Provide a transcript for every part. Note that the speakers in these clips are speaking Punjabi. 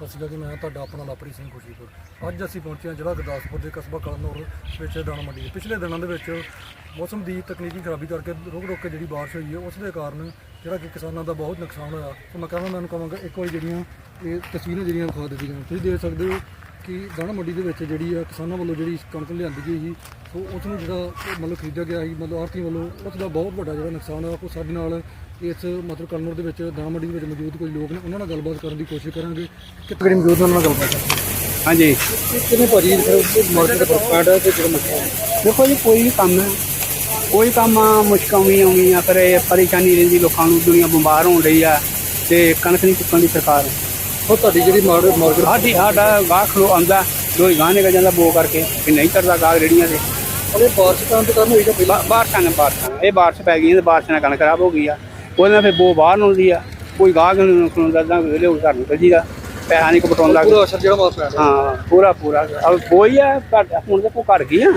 ਸਤਿ ਸ਼੍ਰੀ ਅਕਾਲ ਜੀ, ਮੈਂ ਤੁਹਾਡਾ ਆਪਣਾ ਲਾਪਰੀ ਸਿੰਘ ਖੁਸ਼ੀਪੁਰ। ਅੱਜ ਅਸੀਂ ਪਹੁੰਚੇ ਹਾਂ ਜ਼ਿਲ੍ਹਾ ਗੁਰਦਾਸਪੁਰ ਦੇ ਕਸਬਾ ਕਲਨੌਰ ਵਿੱਚ ਦਾਣਾ ਮੰਡੀ ਦੇ। ਪਿਛਲੇ ਦਿਨਾਂ ਦੇ ਵਿੱਚ ਮੌਸਮ ਦੀ ਤਕਨੀਕੀ ਖਰਾਬੀ ਕਰਕੇ ਰੁਕ ਰੁਕ ਕੇ ਜਿਹੜੀ ਬਾਰਿਸ਼ ਹੋਈ ਹੈ ਉਸ ਦੇ ਕਾਰਨ ਜਿਹੜਾ ਕਿ ਕਿਸਾਨਾਂ ਦਾ ਬਹੁਤ ਨੁਕਸਾਨ ਹੋਇਆ। ਸੋ ਮੈਂ ਕਹਿੰਦਾ ਮੈਨੂੰ ਕਹਾਂਗਾ, ਇੱਕ ਵਾਰੀ ਜਿਹੜੀਆਂ ਇਹ ਤਸਵੀਰਾਂ ਜਿਹੜੀਆਂ ਵਿਖਾ ਦਿੱਤੀਆਂ, ਤੁਸੀਂ ਦੇਖ ਸਕਦੇ ਹੋ ਕਿ ਦਾਣਾ ਮੰਡੀ ਦੇ ਵਿੱਚ ਜਿਹੜੀ ਆ ਕਿਸਾਨਾਂ ਵੱਲੋਂ ਜਿਹੜੀ ਕਣਕ ਲਿਆਂਦੀ ਗਈ ਸੀ ਸੋ ਉਸ ਨੂੰ ਜਿਹੜਾ ਮਤਲਬ ਖਰੀਦਿਆ ਗਿਆ ਸੀ ਮਤਲਬ ਆਰਤੀ ਵੱਲੋਂ ਉਸ ਦਾ ਬਹੁਤ ਵੱਡਾ ਜਿਹੜਾ ਨੁਕਸਾਨ ਹੋਇਆ ਉਹ ਸਾਡੇ ਨਾਲ ਇਸ ਮਤਲਬ ਕਲਨੌਰ ਦੇ ਵਿੱਚ ਦਾਣਾ ਮੰਡੀ ਦੇ ਵਿੱਚ ਮੌਜੂਦ ਕੋਈ ਲੋਕ ਨੇ ਉਹਨਾਂ ਨਾਲ ਗੱਲਬਾਤ ਕਰਨ ਦੀ ਕੋਸ਼ਿਸ਼ ਕਰਾਂਗੇ। ਕਿਤੇ ਕਿਹੜੀ ਮੌਜੂਦ ਉਹਨਾਂ ਨਾਲ ਗੱਲਬਾਤ ਕਰਾਂਗੇ। ਹਾਂਜੀ। ਕਿਹਨੇ ਭਾਜੀ ਮਾਰਕੀਟ ਦਾ ਫ਼ਰਕ ਹੈ ਤੇ ਜਿਹੜਾ ਮਸਲਾ ਦੇਖੋ ਜੀ ਕੋਈ ਵੀ ਕੰਮ ਹੈ। ਕੋਈ ਕੰਮ ਆ ਮੁਸ਼ਕਾਂ ਵੀ ਆਉਂਦੀਆਂ ਫਿਰ ਇਹ ਪਰੇਸ਼ਾਨੀ ਰਹਿੰਦੀ ਲੋਕਾਂ ਨੂੰ ਦੁਨੀਆ ਬਿਮਾਰ ਹੋਣ ਰਹੀ ਆ ਤੇ ਕਣਕ ਨਹੀਂ ਚੁੱਕਣ ਦੀ ਸਰਕਾਰ। ਉਹ ਤੁਹਾਡੀ ਜਿਹੜੀ ਮਾਰਕੀਟ ਮਾਰਕੀਟ ਸਾਡੀ ਸਾਡਾ ਗਾਹ ਖਲੋ ਆਉਂਦਾ ਦੋਈ ਗਾਹ ਨਿਕਲ ਜਾਂਦਾ ਬੋ ਕਰਕੇ ਵੀ ਨਹੀਂ ਚੜਦਾ ਗਾਹ ਰੇੜੀਆਂ ਤੇ। ਅਰੇ ਬਾਰਿਸ਼ ਕਾਰਨ ਤੇ ਕਰਨ ਹੋਈ ਜਾਂ ਪਹਿਲਾਂ ਬਾਰਿਸ਼ਾਂ ਨੇ ਬਾਰਿਸ਼ਾਂ। ਇਹ ਬਾਰਿਸ਼ ਪੈ ਗਈ ਤੇ ਬਾਰਿਸ਼ ਨਾਲ ਕਣਕ ਖਰਾਬ ਹੋ ਗਈ ਆ। ਉਹਦੇ ਨਾਲ ਫਿਰ ਬੋ ਬਾਹਰ ਨੂੰ ਆਉਂਦੀ ਆ। ਕੋਈ ਗਾਹ ਨੂੰ ਖਲੋਂਦਾ ਤਾਂ ਵੇਲੇ ਉਹ ਘਰ ਨਿਕਲ ਜੀਦਾ ਪੈਸਾ ਨਹੀਂ ਕਪਟਾਉਂਦਾ ਪੂਰਾ ਅਸਰ ਜਿਹੜਾ ਪਿਆ। ਹਾਂ ਪੂਰਾ ਪੂਰਾ। ਅਬ ਕੋਈ ਆ ਪਰ ਹੁਣ ਦੇਖੋ ਘਰ ਗਈ ਆ।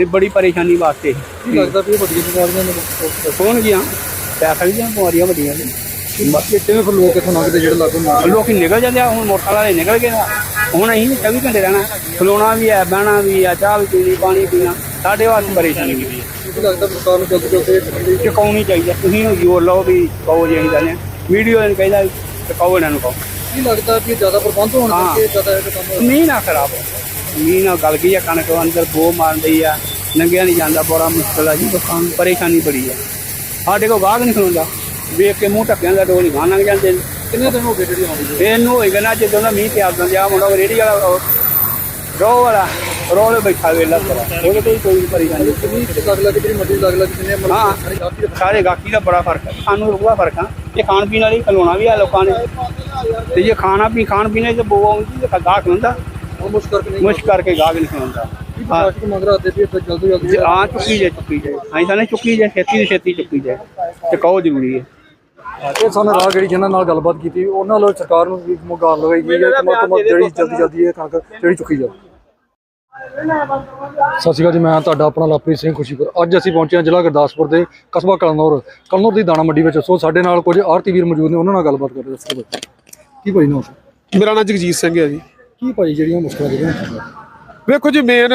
ਇਹ ਬੜੀ ਪਰੇਸ਼ਾਨੀ ਵਾਸਤੇ। ਲੱਗਦਾ ਵੀ ਵੱਡੀਆਂ ਬਿਮਾਰੀਆਂ ਨੇ? ਕੌਣ ਗਿਆ ਪੈਸਾ ਵੀ ਦੀਆਂ ਬਿਮਾਰੀਆਂ ਵੱਡੀਆਂ ਨੇ। ਬਾਕੀ ਕਿਵੇਂ ਫਿਰ ਲੋਕ ਇੱਥੋਂ ਲੰਘਦੇ ਜਿਹੜੇ ਲਾਗੋਂ ਨਾ ਲੋਕੀ ਨਿਕਲ ਜਾਂਦੇ ਆ ਹੁਣ ਮੋਟਰ ਵਾਲੇ ਨਿਕਲ ਗਏ ਆ। ਹੁਣ ਅਸੀਂ 24 ਘੰਟੇ ਰਹਿਣਾ। ਖਲੋਣਾ ਵੀ ਹੈ ਬਹਿਣਾ ਵੀ ਆ ਚਾਹ ਵੀ ਪੀਣੀ ਪਾਣੀ ਪੀਣਾ। ਸਾਡੇ ਵਾਸਤੇ ਪਰੇਸ਼ਾਨੀ। ਵੀ ਹੈ ਕੀ ਲੱਗਦਾ ਸਰਕਾਰ ਨੂੰ ਜਲਦੀ ਜਲਦੀ ਠੰਡੀ ਚੁਕਾਉਣੀ ਚਾਹੀਦੀ। ਤੁਸੀਂ ਜੋਰ ਲਓ ਵੀ ਕਹੋ ਜੀ ਅਸੀਂ ਜਾਂਦੇ ਵੀਡੀਓ ਨੂੰ ਕਹਿੰਦਾ ਚੁਕਾਓ ਇਹਨਾਂ ਨੂੰ ਕਹੋ ਕੀ ਲੱਗਦਾ ਵੀ ਇਹ ਜ਼ਿਆਦਾ ਪ੍ਰਬੰਧ ਹੋਣ ਹਾਂ। ਕਰਕੇ ਜ਼ਿਆਦਾ ਇਹ ਕੰਮ ਹੋਇਆ? ਮੀਂਹ ਨਾ ਖਰਾਬ ਮੀਂਹ ਨਾਲ ਗਲ ਗਈ ਆ ਕਣਕ ਅੰਦਰ ਬੋ ਮਾਰਨ ਆ। ਨੰਗਿਆ ਨਹੀਂ ਜਾਂਦਾ ਬੜਾ ਮੁਸ਼ਕਲ ਆ ਜੀ। ਲੋਕਾਂ ਨੂੰ ਪਰੇਸ਼ਾਨੀ ਬੜੀ ਆ। ਸਾਡੇ ਕੋਲ ਗਾਹਕ ਨਹੀਂ ਖਲੋਂਦਾ। ਵੇਖ ਕੇ ਮੂੰਹ ਢੱਕਿਆਂ ਦਾ ਡੋਲੀ ਗਾਹ ਲੰਘ ਜਾਂਦੇ ਨੇ। ਕਿੰਨੇ ਦਿਨ ਹੋ ਗਏ ਜਿਹੜੀ ਆਉਂਦੀ ਹੈ? ਇਹਨੂੰ ਹੋਏਗਾ ਨਾ ਜਦੋਂ ਦਾ ਮੀਂਹ ਪਿਆ ਦਿੰਦੇ ਆ ਮੁੰਡਾ ਰੇੜੀ ਵਾਲਾ ਉਹ ਰੋ ਵਾਲਾ ਰੋਲੇ ਬੈਠਾ ਵੇਲਾ ਤੇਰਾ। ਉਹਦੇ ਤੇ ਕੋਈ ਪਰੇਸ਼ਾਨੀ ਨਹੀਂ। ਕਿੰਨੀ ਕੁ ਲੱਗ ਜਿਹੜੀ ਮੱਡੀ ਲੱਗ ਲੱਗ ਕਿੰਨੇ ਮਤਲਬ ਹਾਂ। ਸਾਰੇ ਗਾਹਕੀ ਦੇ ਸਾਰੇ ਗਾਹਕੀ ਦਾ ਬੜਾ ਫ਼ਰਕ ਹੈ। ਸਾਨੂੰ ਰੁਕਦਾ ਫ਼ਰਕ ਆ। ਇਹ ਖਾਣ ਪੀਣ ਵਾਲੀ ਖਲੋਣਾ ਵੀ ਆ ਲੋਕਾਂ ਨੇ। ਤੇ ਜੇ ਖਾਣਾ ਪੀ ਖਾਣ ਪੀਣੇ ਤੇ ਬੋ ਆਉਂਦੀ ਤੇ ਗਾਹਕ ਹੁੰਦਾ। ਮੁਸ਼ਕ ਕਰਕੇ ਗਾਹਕ ਨਹੀਂ ਵੀ ਜੇ ਆ ਚੁੱਕੀ ਜੇ ਚੁੱਕੀ ਜੇ ਅਸੀਂ ਤਾਂ ਨਹੀਂ ਚੁੱਕੀ ਜੇ ਛੇਤੀ ਛੇਤੀ ਚੁੱਕੀ ਜੇ ਤੇ ਕਹੋ ਜ਼ਰੂਰੀ ਹੈ। ਇਹ ਸਾਨੂੰ ਰਾਹ ਜਿਹੜੀ ਜਿਨ੍ਹਾਂ ਨਾਲ ਗੱਲਬਾਤ ਕੀਤੀ ਉਹਨਾਂ ਵੱਲੋਂ ਸਰਕਾਰ ਨੂੰ ਵੀ ਮੁਗਾਲ ਲਗਾਈ ਗਈ ਹੈ ਕਿ ਮਤ ਮਤ ਜਿਹੜੀ ਜਲਦੀ ਜਲਦੀ ਇਹ ਕਣਕ ਜਿਹੜੀ ਚੁੱਕੀ ਜਾਵੇ। ਸਤਿ ਸ਼੍ਰੀ ਅਕਾਲ ਜੀ ਮੈਂ ਤੁਹਾਡਾ ਆਪਣਾ ਲਵਪ੍ਰੀਤ ਸਿੰਘ ਖੁਸ਼ੀਪੁਰ। ਅੱਜ ਅਸੀਂ ਪਹੁੰਚੇ ਹਾਂ ਜ਼ਿਲ੍ਹਾ ਗੁਰਦਾਸਪੁਰ ਦੇ ਕਸਬਾ ਕਲਨੌਰ। ਕਲਨੌਰ ਦੀ ਦਾਣਾ ਮੰਡੀ ਵਿੱਚ। ਸੋ ਸਾਡੇ ਨਾਲ ਕੁਝ ਆਰਤੀ ਵੀਰ ਮੌਜੂਦ ਨੇ ਉਹਨਾਂ ਨਾਲ ਗੱਲਬਾਤ ਕਰਦੇ ਦੱਸੋ ਬਾਈ ਕੀ ਭਾਈ ਨਾ ਮੇਰਾ ਨਾਮ ਜਗਜੀਤ ਸਿੰਘ ਹੈ ਜੀ। ਕੀ ਭਾਈ ਜਿਹੜੀਆਂ ਮੁਸ਼ਕਲਾਂ ਜਿਹੜੀਆਂ ਵੇਖੋ ਜੀ ਮੇਨ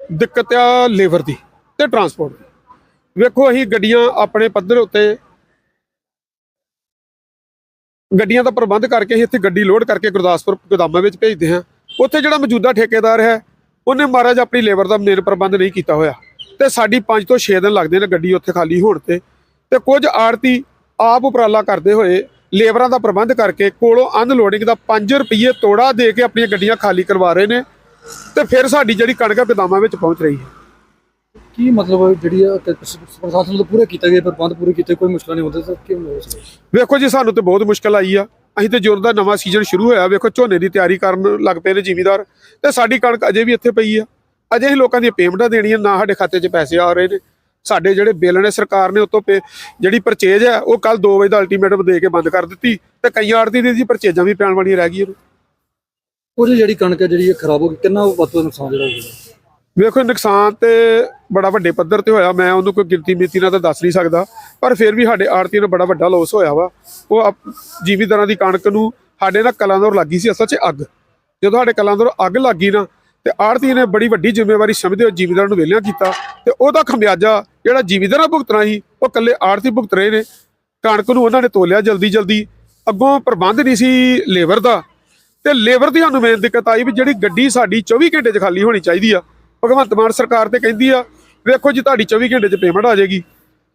ਦਿੱਕਤ ਆ ਲੇਬਰ ਦੀ ਤੇ ਟਰਾਂਸਪੋਰਟ ਦੀ। ਵੇਖੋ ਅਸੀਂ ਗੱਡੀਆਂ ਆਪਣੇ ਪੱਧਰ ਉੱਤੇ ਗੱਡੀਆਂ ਦਾ ਪ੍ਰਬੰਧ ਕਰਕੇ ਅਸੀਂ ਇੱਥੇ ਗੱਡੀ ਲੋਡ ਕਰਕੇ ਗੁਰਦਾਸਪੁਰ, ਗੋਦਾਮਾਂ ਵਿੱਚ ਭੇਜਦੇ ਹਾਂ। ਉੱਥੇ ਜਿਹੜਾ ਮੌਜੂਦਾ ਠੇਕੇਦਾਰ ਹੈ, ਉਹਨੇ ਮਹਾਰਾਜ ਆਪਣੀ ਲੇਬਰ ਦਾ ਮੇਨ ਪ੍ਰਬੰਧ ਨਹੀਂ ਕੀਤਾ ਹੋਇਆ। ਤੇ ਸਾਡੀ 5 ਤੋਂ 6 ਦਿਨ ਲੱਗਦੇ ਨੇ ਗੱਡੀ ਉੱਥੇ ਖਾਲੀ ਹੋਣ ਤੇ। ਤੇ ਕੁਝ ਆੜਤੀ ਆਪ ਉਪਰਾਲਾ ਕਰਦੇ ਹੋਏ ਲੇਬਰਾਂ ਦਾ ਪ੍ਰਬੰਧ ਕਰਕੇ ਕੋਲੋਂ ਅਨਲੋਡਿੰਗ ਦਾ 5 ਰੁਪਏ ਤੋੜਾ ਦੇ ਕੇ ਆਪਣੀਆਂ ਗੱਡੀਆਂ ਖਾਲੀ ਕਰਵਾ ਰਹੇ ਨੇ। ਤੇ ਫਿਰ ਸਾਡੀ ਜਿਹੜੀ ਕਣਕ ਆ, ਗੋਦਾਮਾਂ ਵਿੱਚ ਪਹੁੰਚ ਰਹੀ ਹੈ। ਕੀ ਮਤਲਬ ਜਿਹੜੀ ਆ ਕਿ ਸ- ਪ੍ਰਸ਼ਾਸਨ ਵੱਲੋਂ ਪੂਰੇ ਕੀਤੇ ਗਏ ਪ੍ਰਬੰਧ ਪੂਰੇ ਕੀਤੇ ਕੋਈ ਮੁਸ਼ਕਲ ਨਹੀਂ ਹੁੰਦੀ ਸਰ? ਕਿਉਂ ਹੋ ਸਕਦਾ ਵੇਖੋ ਜੀ ਸਾਨੂੰ ਤੇ ਬਹੁਤ ਮੁਸ਼ਕਲ ਆਈ ਆ। ਅਸੀਂ ਤੇ ਦਾ ਨਵਾਂ ਸੀਜ਼ਨ ਸ਼ੁਰੂ ਹੋਇਆ। ਵੇਖੋ ਝੋਨੇ ਦੀ ਤਿਆਰੀ ਕਰਨ ਲੱਗ ਪਏ ਨੇ ਜ਼ਿਮੀਦਾਰ। ਤੇ ਸਾਡੀ ਕਣਕ ਅਜੇ ਵੀ ਇੱਥੇ ਪਈ ਆ। ਅਜੇ ਹੀ ਲੋਕਾਂ ਦੀਆਂ ਪੇਮੈਂਟਾਂ ਦੇਣੀਆਂ ਨਾ ਸਾਡੇ ਖਾਤੇ 'ਚ ਪੈਸੇ ਆ ਰਹੇ ਨੇ। ਸਾਡੇ ਜਿਹੜੇ ਬਿੱਲ ਨੇ ਸਰਕਾਰ ਨੇ ਉਤੋਂ ਜਿਹੜੀ ਪਰਚੇਜ ਹੈ ਉਹ ਕੱਲ 2 ਵਜੇ ਦਾ ਅਲਟੀਮੇਟਮ ਦੇ ਕੇ ਬੰਦ ਕਰ ਦਿੱਤੀ। ਤੇ ਕਈਆਂ ਆੜਤੀ ਦੀ ਜੀ ਪਰਚੇਜਾਂ ਵੀ ਪੈਣ ਵਾਲੀਆਂ ਰਹਿ ਗਈਆਂ ਨੇ। ਉਹ ਜਿਹੜੀ ਕਣਕ ਹੈ ਜਿਹੜੀ ਇਹ ਖਰਾਬ ਹੋ ਗਈ ਕਿੰਨਾ ਵੱਧ ਤੋਂ ਨੁਕਸਾਨ ਜਿਹੜਾ ਹੋ ਗਿਆ? ਵੇਖੋ, ਨੁਕਸਾਨ ਤੇ ਬੜਾ ਵੱਡੇ ਪੱਧਰ ਤੇ ਹੋਇਆ। ਮੈਂ ਉਹਨੂੰ ਕੋਈ ਗਿਣਤੀ ਮਿਤੀ ਨਾਲ ਤਾਂ ਦੱਸ ਨਹੀਂ ਸਕਦਾ। ਪਰ ਫਿਰ ਵੀ ਸਾਡੇ ਆੜਤੀ ਨੂੰ ਬੜਾ ਵੱਡਾ ਲੋਸ ਹੋਇਆ ਵਾ। ਉਹ ਆਪ- ਜ਼ਿਮੀਂਦਾਰਾਂ ਦੀ ਕਣਕ ਨੂੰ ਸਾਡੇ ਨਾਲ ਕਲਾਂਦੌਰ ਲੱਗੀ ਸੀ ਅਸਲ 'ਚ ਅੱਗ। ਜਦੋਂ ਸਾਡੇ ਕਲਾਂਦੌਰ ਅੱਗ ਲੱਗੀ ਨਾ, ਤੇ ਆੜਤੀ ਨੇ ਬੜੀ ਵੱਡੀ ਜ਼ਿੰਮੇਵਾਰੀ ਸਮਝਦੇ ਹੋਏ ਜ਼ਿਮੀਂਦਾਰਾਂ ਨੂੰ ਵਿਹਲਿਆਂ ਕੀਤਾ। ਤੇ ਉਹਦਾ ਖਮਿਆਜਾ ਜਿਹੜਾ ਜ਼ਿਮੀਂਦਾਰਾਂ ਭੁਗਤਣਾ ਸੀ, ਉਹ ਇਕੱਲੇ ਆੜਤੀ ਭੁਗਤ ਰਹੇ ਨੇ। ਕਣਕ ਨੂੰ ਉਹਨਾਂ ਨੇ ਤੋਲਿਆ ਜਲਦੀ ਜਲਦੀ। ਅੱਗੋਂ ਪ੍ਰਬੰਧ ਨਹੀਂ ਸੀ ਲੇਬਰ ਦਾ। ਤੇ ਲੇਬਰ ਦੀ ਸਾਨੂੰ ਮੇਨ ਦਿੱਕਤ ਆਈ ਵੀ ਜਿਹੜੀ ਗੱਡੀ ਸਾਡੀ 24 ਘੰਟੇ 'ਚ ਖਾਲੀ ਹੋਣੀ ਚਾਹੀਦੀ ਆ। ਭਗਵੰਤ ਮਾਨ ਸਰਕਾਰ ਤੇ ਕਹਿੰਦੀ ਆ, ਵੇਖੋ ਜੀ ਤੁਹਾਡੀ 24 ਘੰਟੇ 'ਚ ਪੇਮੈਂਟ ਆ ਜਾਏਗੀ।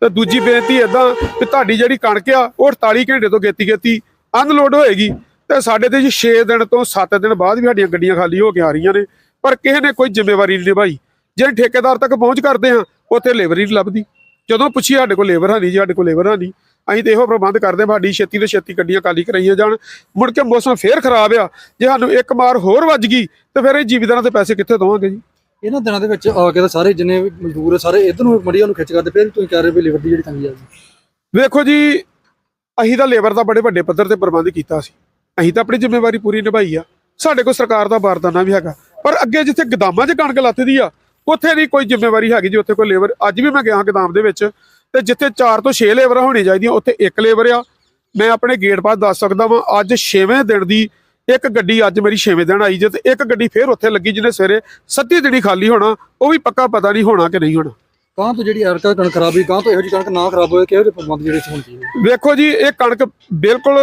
ਤੇ ਦੂਜੀ ਬੇਨਤੀ ਇਦਾਂ ਕਿ ਤੁਹਾਡੀ ਜਿਹੜੀ ਕਣਕ ਆ, ਉਹ 48 ਘੰਟੇ ਤੋਂ ਗੇਤੀ ਗੇਤੀ ਅਨਲੋਡ ਹੋਏਗੀ। ਤੇ ਸਾਡੇ ਤੇ ਜੀ 6 ਦਿਨ ਤੋਂ 7 ਦਿਨ ਬਾਅਦ ਵੀ ਸਾਡੀਆਂ ਗੱਡੀਆਂ ਖਾਲੀ ਹੋ ਕੇ ਆ ਰਹੀਆਂ ਨੇ। ਪਰ ਕਿਸੇ ਨੇ ਕੋਈ ਜ਼ਿੰਮੇਵਾਰੀ ਨਹੀਂ ਨਿਭਾਈ। ਜਿਹੜੇ ਠੇਕੇਦਾਰ ਤੱਕ ਪਹੁੰਚ ਕਰਦੇ ਆ, ਉੱਥੇ ਲੇਬਰ ਹੀ ਨਹੀਂ ਲੱਭਦੀ। ਜਦੋਂ ਪੁੱਛੀ ਸਾਡੇ ਕੋਲ ਲੇਬਰ ਹੈ ਨਹੀਂ ਜੀ, ਸਾਡੇ ਕੋਲ ਲੇਬਰ ਹੈ ਨਹੀਂ। ਅਸੀਂ ਤੇ ਇਹੋ ਪ੍ਰਬੰਧ ਕਰਦੇ ਹਾਂ ਸਾਡੀ ਛੇਤੀ ਤੋਂ ਛੇਤੀ ਗੱਡੀਆਂ ਖਾਲੀ ਕਰਾਈਆਂ ਜਾਣ। ਮੁੜ ਕੇ ਮੌਸਮ ਫੇਰ ਖਰਾਬ ਆ। ਜੇ ਸਾਨੂੰ ਇੱਕ ਮਾਰ ਹੋਰ ਵੱਜ ਗਈ, ਤੇ ਫਿਰ ਇਹ ਜ਼ਿਮੀਂਦਾਰਾਂ ਦੇ ਪੈਸੇ ਕਿੱਥੇ ਦਵਾਂਗੇ ਜੀ? ਇਹਨਾਂ ਦਿਨਾਂ ਦੇ ਵਿੱਚ ਆ ਕੇ ਤਾਂ ਸਾਰੇ ਜਿੰਨੇ ਵੀ ਮਜ਼ਦੂਰ ਆ, ਸਾਰੇ ਇਧਰ ਨੂੰ ਮੜੀਆਂ ਨੂੰ ਖਿੱਚ ਕਰਦੇ, ਫਿਰ ਤੁਸੀਂ ਕਹਿ ਰਹੇ ਵੀ ਲਿਵਰ ਦੀ ਜਿਹੜੀ ਤੰਗੀ ਆ ਗਈ। ਵੇਖੋ ਜੀ, ਅਸੀਂ ਤਾਂ ਲੇਬਰ ਦਾ ਬੜੇ ਵੱਡੇ ਪੱਧਰ ਤੇ ਪ੍ਰਬੰਧ ਕੀਤਾ ਸੀ। ਅਸੀਂ ਤਾਂ ਆਪਣੀ ਜ਼ਿੰਮੇਵਾਰੀ ਪੂਰੀ ਨਿਭਾਈ ਆ। ਸਾਡੇ ਕੋਲ ਸਰਕਾਰ ਦਾ ਬਾਰਦਾਨਾ ਵੀ ਹੈਗਾ। ਪਰ ਅੱਗੇ ਜਿੱਥੇ ਗਦਾਮਾਂ 'ਚ ਕਣਕ ਲੱਥਦੀ ਆ, ਉੱਥੇ ਨਹੀਂ ਕੋਈ ਜ਼ਿੰਮੇਵਾਰੀ ਹੈਗੀ ਜੀ, ਉੱਥੇ ਕੋਈ ਲੇਬਰ। ਅੱਜ ਵੀ ਮੈਂ ਗਿਆ ਗਦਾਮ ਦੇ ਵਿੱਚ ਤੇ ਜਿੱਥੇ 4 ਤੋਂ 6 ਲੇਬਰਾਂ ਹੋਣੀ ਚਾਹੀਦੀਆਂ, ਉੱਥੇ ਇੱਕ ਲੇਬਰ ਆ। ਮੈਂ ਆਪਣੇ ਗੇਟ ਪਾਸ ਦੱਸ ਸਕਦਾ ਵਾਂ, ਅੱਜ 6ਵੇਂ ਦਿਨ ਦੀ ਇੱਕ ਗੱਡੀ ਅੱਜ ਮੇਰੀ 6ਵੇਂ ਦਿਨ ਆਈ ਜੇ ਤੇ ਇੱਕ ਗੱਡੀ ਫੇਰ ਉੱਥੇ ਲੱਗੀ ਜਿਹਨੇ ਸਵੇਰੇ ਸੱਤੀ ਦਿਨੀ ਖਾਲੀ ਹੋਣਾ ਉਹ ਵੀ ਪੱਕਾ ਪਤਾ ਨਹੀਂ ਹੋਣਾ ਕਿ ਨਹੀਂ ਹੋਣਾ। ਕਾਂ ਤੋਂ ਜਿਹੜੀ ਅਰਕਾ ਕਣਕ ਖਰਾਬ ਹੋਈ ਕਾਂ ਤੋਂ ਇਹੋ ਜਿਹੀ ਕਣਕ ਨਾ ਖਰਾਬ ਹੋਏ ਕਿਹੋ ਜਿਹੇ ਪ੍ਰਬੰਧ ਜਿਹੜੇ ਹੋਣੇ ਚਾਹੀਦੇ ਵੇਖੋ ਜੀ ਇਹ ਕਣਕ ਬਿਲਕੁਲ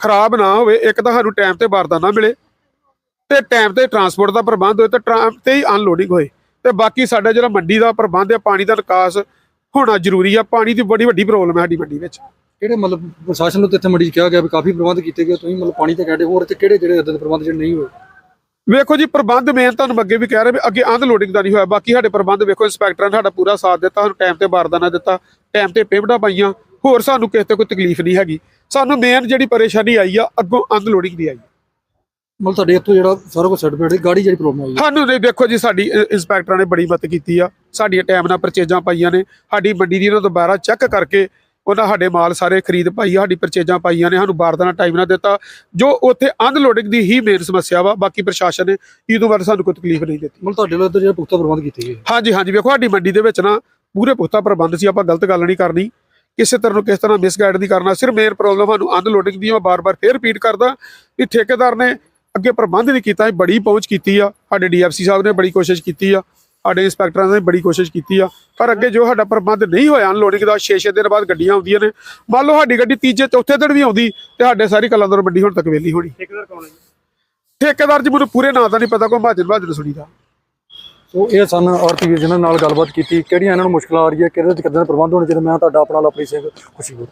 ਖਰਾਬ ਨਾ ਹੋਵੇ ਇੱਕ ਤਾਂ ਸਾਨੂੰ ਟਾਈਮ ਤੇ ਬਾਰਦਾਨਾ ਮਿਲੇ ਤੇ ਟਾਈਮ ਤੇ ਟਰਾਂਸਪੋਰਟ ਦਾ ਪ੍ਰਬੰਧ ਹੋਏ ਤੇ ਟਾਈਮ ਤੇ ਹੀ ਅਨਲੋਡਿੰਗ ਹੋਏ ਤੇ ਬਾਕੀ ਸਾਡਾ ਜਿਹੜਾ ਮੰਡੀ ਦਾ ਪ੍ਰਬੰਧ ਹੈ ਪਾਣੀ ਦਾ ਨਿਕਾਸ ਹੋਣਾ ਜ਼ਰੂਰੀ ਆ ਪਾਣੀ ਦੀ ਬੜੀ ਵੱਡੀ ਪ੍ਰੋਬਲਮ ਹੈ ਸਾਡੀ ਮੰਡੀ ਵਿੱਚ। ਕਿਹੜੇ ਮਤਲਬ ਪ੍ਰਸ਼ਾਸਨ ਨੂੰ ਤੇ ਇੱਥੇ 'ਚ ਕਿਹਾ ਗਿਆ ਵੀ ਕਾਫੀ ਪ੍ਰਬੰਧ ਕੀਤੇ ਗਏ ਤੁਸੀਂ ਮਤਲਬ ਪਾਣੀ ਤੇ ਕਹਿੰਦੇ ਹੋਰ ਤੇ ਕਿਹੜੇ ਜਿਹੜੇ ਇਦਾਂ ਦੇ ਪ੍ਰਬੰਧ ਜਿਹੜੇ ਨਹੀਂ ਹੋਏ? ਵੇਖੋ ਜੀ ਪ੍ਰਬੰਧ ਮੇਨ ਤੁਹਾਨੂੰ ਅੱਗੇ ਵੀ ਕਹਿ ਰਹੇ ਵੀ ਅੱਗੇ ਅਨਲੋਡਿੰਗ ਦਾ ਨਹੀਂ ਹੋਇਆ ਬਾਕੀ ਸਾਡੇ ਪ੍ਰਬੰਧ ਵੇਖੋ ਇੰਸਪੈਕਟਰਾਂ ਨੇ ਸਾਡਾ ਪੂਰਾ ਸਾਥ ਦਿੱਤਾ ਸਾਨੂੰ ਟਾਈਮ ਤੇ ਬਾਰਦਾਨਾ ਦਿੱਤਾ ਟਾਈਮ ਤੇ ਪੇਮੈਂਟਾਂ ਪਾਈਆਂ ਹੋਰ ਸਾਨੂੰ ਕਿਸੇ ਤੇ ਕੋਈ ਤਕਲੀਫ ਨਹੀਂ ਹੈਗੀ। ਸਾਨੂੰ ਮੇਨ ਜਿਹੜੀ ਪਰੇਸ਼ਾਨੀ ਆਈ ਆ ਅੱਗੋਂ ਅਨਲੋਡਿੰਗ ਦੀ ਆਈ। ਮਤਲਬ ਤੁਹਾਡੇ ਇੱਥੋਂ ਜਿਹੜਾ ਸਾਰਾ ਕੁਝ ਸਰਟੀਫਿਕੇਟ ਗਾੜੀ ਜਿਹੜੀ ਪ੍ਰੋਬਲਮ ਆਈ ਹੈ ਸਾਨੂੰ ਨਹੀਂ ਦੇਖੋ ਜੀ ਸਾਡੀ ਇੰਸਪੈਕਟਰਾਂ ਨੇ ਬੜੀ ਮਦਦ ਕੀਤੀ ਆ ਸਾਡੀਆਂ ਟਾਈਮ ਨਾਲ ਪਰਚੇਜਾਂ ਪਾਈਆਂ ਨੇ ਸਾਡੀ ਮੰਡੀ ਦੀ ਇਹਨਾਂ ਦੁਬਾਰਾ ਚੈੱਕ ਕਰਕੇ ਉਹਨਾਂ ਸਾਡੇ ਮਾਲ ਸਾਰੇ ਖਰੀਦ ਪਾਈ ਸਾਡੀ ਪਰਚੇਜਾਂ ਪਾਈਆਂ ਨੇ ਸਾਨੂੰ ਬਾਰਦਾਨਾ ਟਾਈਮ ਨਾਲ ਦਿੱਤਾ। ਜੋ ਉੱਥੇ ਅਨਲੋਡਿੰਗ ਦੀ ਹੀ ਮੇਨ ਸਮੱਸਿਆ ਵਾ ਬਾਕੀ ਪ੍ਰਸ਼ਾਸਨ ਨੇ ਇਹਦੋਂ ਬਾਅਦ ਸਾਨੂੰ ਕੋਈ ਤਕਲੀਫ ਨਹੀਂ ਦਿੱਤੀ। ਮਤਲਬ ਤੁਹਾਡੇ ਇੱਧਰ ਜਿਹੜਾ ਪੁਖਤਾ ਪ੍ਰਬੰਧ ਕੀਤੇ ਗਏ। ਹਾਂਜੀ ਹਾਂਜੀ ਵੇਖੋ ਸਾਡੀ ਮੰਡੀ ਦੇ ਵਿੱਚ ਨਾ ਪੂਰੇ ਪੁਖਤਾ ਪ੍ਰਬੰਧ ਸੀ ਆਪਾਂ ਗਲਤ ਗੱਲ ਨਹੀਂ ਕਰਨੀ। ਕਿਸੇ ਤਰ੍ਹਾਂ ਨੂੰ ਕਿਸ ਤਰ੍ਹਾਂ ਮਿਸਗਾਈਡ ਨਹੀਂ ਕਰਨਾ ਸਿਰਫ ਮੇਨ ਪ੍ਰੋਬਲਮ ਸਾਨੂੰ ਅਨਲੋਡਿੰਗ ਦੀ ਮੈਂ ਬਾਰ-ਬਾਰ ਫੇਰ ਰਿਪੀਟ ਕਰਦਾ ਵੀ ਠੇਕੇਦਾਰ ਨੇ ਅੱਗੇ ਪ੍ਰਬੰਧ ਨਹੀਂ ਕੀਤਾ ਬੜੀ ਪਹੁੰਚ ਕੀਤੀ ਆ ਸਾਡੇ ਡੀਐਫਸੀ ਸਾਹਿਬ ਨੇ ਬੜੀ ਕੋਸ਼ਿਸ਼ ਕੀਤੀ ਆ। ਸਾਡੇ ਇੰਸਪੈਕਟਰਾਂ ਨੇ ਬੜੀ ਕੋਸ਼ਿਸ਼ ਕੀਤੀ ਆ। ਪਰ ਅੱਗੇ ਜੋ ਸਾਡਾ ਪ੍ਰਬੰਧ ਨਹੀਂ ਹੋਇਆ ਅਨਲੋਡਿੰਗ ਦਾ 6-6 ਦਿਨ ਬਾਅਦ ਗੱਡੀਆਂ ਆਉਂਦੀਆਂ ਨੇ। ਮੰਨ ਲਓ ਸਾਡੀ ਗੱਡੀ ਤੀਜੇ ਚੌਥੇ ਦਿਨ ਵੀ ਆਉਂਦੀ ਤੇ ਸਾਡੇ ਸਾਰੀ ਕਲਾਂਦਰ ਮੰਡੀ ਹੁਣ ਤੱਕ ਵੇਲੀ ਹੋਣੀ। ਠੇਕੇਦਾਰ ਕੌਣ ਹੈ ਜੀ? ਠੇਕੇਦਾਰ ਜੀ ਮੈਨੂੰ ਪੂਰੇ ਨਾਂ ਦਾ ਨਹੀਂ ਪਤਾ ਕੋਈ ਮਹਾਜਨ ਮਹਾਜਨ ਸੁਣੀਦਾ। ਸੋ ਇਹ ਸਨ ਔਰਤੀ ਵੀਰ ਜਿਨ੍ਹਾਂ ਨਾਲ ਗੱਲਬਾਤ ਕੀਤੀ ਕਿਹੜੀਆਂ ਇਹਨਾਂ ਨੂੰ ਮੁਸ਼ਕਲਾਂ ਆ ਰਹੀਆਂ ਕਿਹਦੇ ਕਿੱਦਾਂ ਪ੍ਰਬੰਧ ਹੋਣੇ ਚਾਹੀਦੇ ਮੈਂ ਤੁਹਾਡਾ ਆਪਣਾ ਲਵਪ੍ਰੀਤ ਸਿੰਘ ਖੁਸ਼ੀਪੁਰ